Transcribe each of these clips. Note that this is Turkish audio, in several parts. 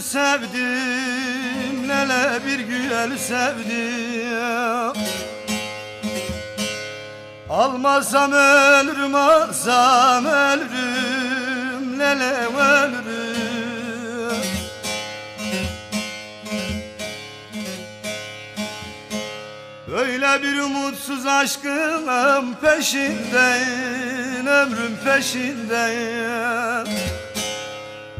sevdim Lele bir güzel sevdim. Almazsam ölürüm alsam ölürüm Lele ölürüm. Böyle bir umutsuz aşkın peşindeyim Ömrüm peşindeyim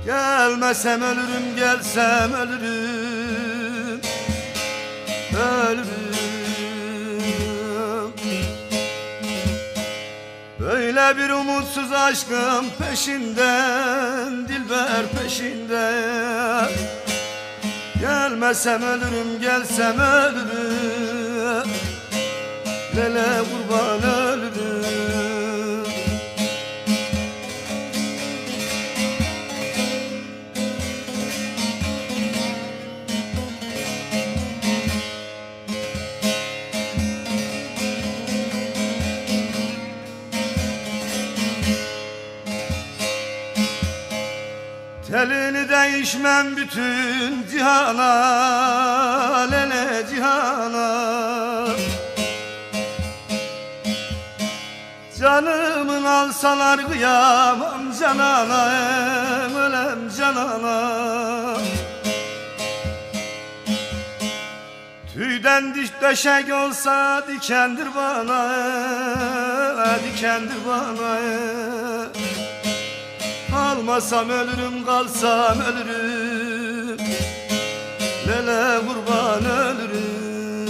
Gelmesem ölürüm gelsem ölürüm. Ölürüm. Böyle bir umutsuz aşkın peşinden Dilber peşinden. Gelmesem ölürüm gelsem ölürüm. Lele kurban Değişmem bütün cihana Lele cihana Canımın alsalar kıyamam canana Ölem canana Tüyden diş döşek olsa dikendir bana Dikendir bana Almasam ölürüm kalsam ölürüm. Lele kurban ölürüm.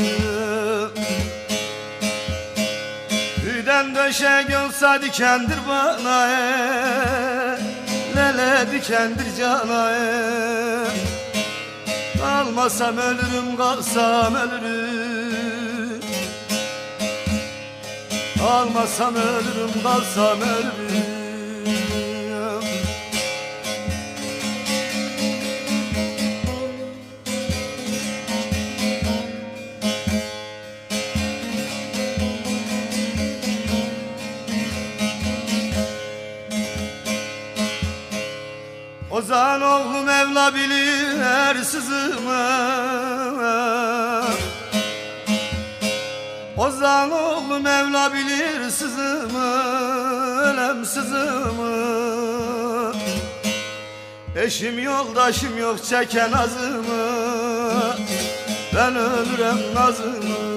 Tüyden döşek olsa dikendir bana Lele dikendir cana Almasam ölürüm kalsam ölürüm. Almasam ölürüm kalsam ölürüm Ozan oğlu Mevla bilir sızımı. Ozan oğlu Mevla bilir sızımı Ölem sızımı. Eşim yoldaşım yok çeken azımı. Ben ölürem nazımı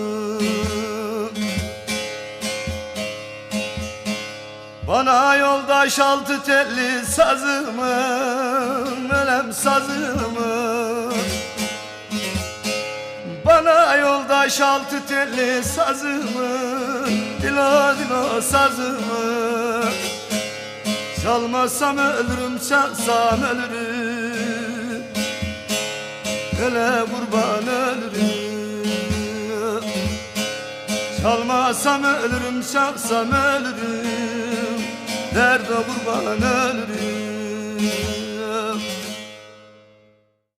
Bana yoldaş altı telli sazımı Ölem sazımı. Bana yoldaş altı telli sazımı Dilo dilo sazımı. Çalmazsam ölürüm çalsam ölürüm. Hele kurban ölürüm. Çalmasam ölürüm çalsam ölürüm Derde kurban ölürüm